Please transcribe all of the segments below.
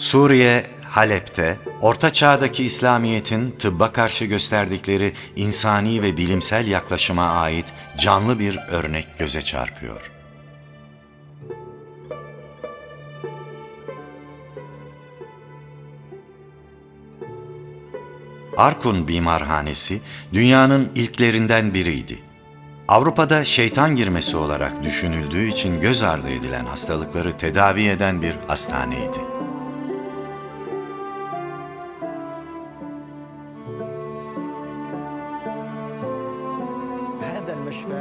Suriye, Halep'te, Orta Çağ'daki İslamiyet'in tıbba karşı gösterdikleri insani ve bilimsel yaklaşıma ait canlı bir örnek göze çarpıyor. Arkun Bimarhanesi dünyanın ilklerinden biriydi. Avrupa'da şeytan girmesi olarak düşünüldüğü için göz ardı edilen hastalıkları tedavi eden bir hastaneydi.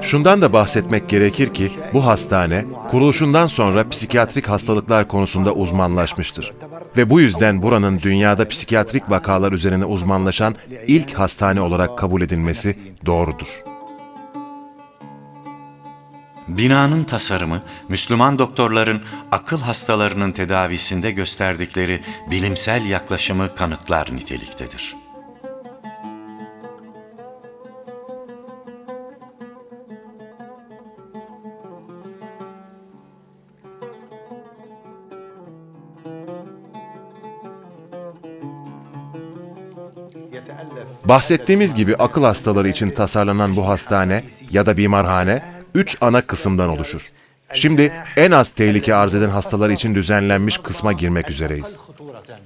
Şundan da bahsetmek gerekir ki bu hastane kuruluşundan sonra psikiyatrik hastalıklar konusunda uzmanlaşmıştır. Ve bu yüzden buranın dünyada psikiyatrik vakalar üzerine uzmanlaşan ilk hastane olarak kabul edilmesi doğrudur. Binanın tasarımı, Müslüman doktorların akıl hastalarının tedavisinde gösterdikleri bilimsel yaklaşımı kanıtlar niteliktedir. Bahsettiğimiz gibi akıl hastaları için tasarlanan bu hastane ya da bimarhane üç ana kısımdan oluşur. Şimdi en az tehlike arz eden hastalar için düzenlenmiş kısma girmek üzereyiz.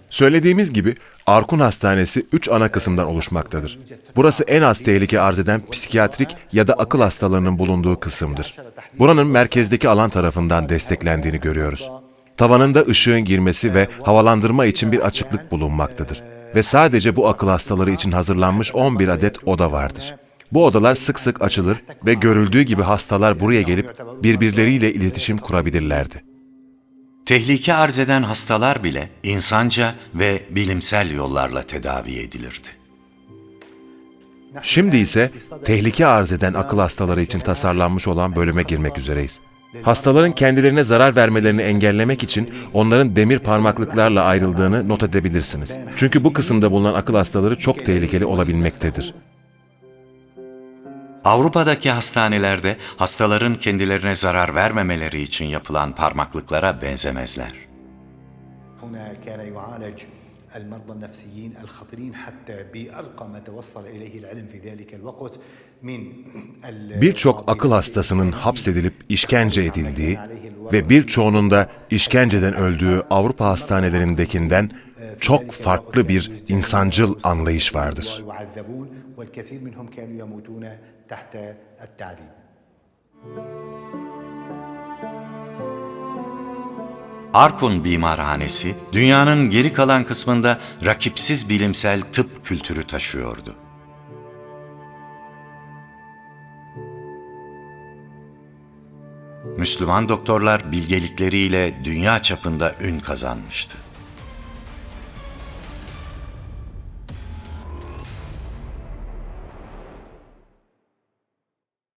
Söylediğimiz gibi Arkun Hastanesi 3 ana kısımdan oluşmaktadır. Burası en az tehlike arz eden psikiyatrik ya da akıl hastalarının bulunduğu kısımdır. Buranın merkezdeki alan tarafından desteklendiğini görüyoruz. Tavanında ışığın girmesi ve havalandırma için bir açıklık bulunmaktadır. Ve sadece bu akıl hastaları için hazırlanmış 11 adet oda vardır. Bu odalar sık sık açılır ve görüldüğü gibi hastalar buraya gelip birbirleriyle iletişim kurabilirlerdi. Tehlike arz eden hastalar bile insanca ve bilimsel yollarla tedavi edilirdi. Şimdi ise tehlike arz eden akıl hastaları için tasarlanmış olan bölüme girmek üzereyiz. Hastaların kendilerine zarar vermelerini engellemek için onların demir parmaklıklarla ayrıldığını not edebilirsiniz. Çünkü bu kısımda bulunan akıl hastaları çok tehlikeli olabilmektedir. Avrupa'daki hastanelerde hastaların kendilerine zarar vermemeleri için yapılan parmaklıklara benzemezler. هنا كان يعالج المرضى النفسيين الخطيرين حتى بأرقى ما توصل إليه العلم في ذلك الوقت من ال- Birçok akıl hastasının hapsedilip işkence edildiği ve birçoğunun da işkenceden öldüğü Avrupa hastanelerindekinden çok farklı bir insancıl anlayış vardır. Arkun Bimarhanesi dünyanın geri kalan kısmında rakipsiz bilimsel tıp kültürü taşıyordu. Müslüman doktorlar bilgelikleriyle dünya çapında ün kazanmıştı.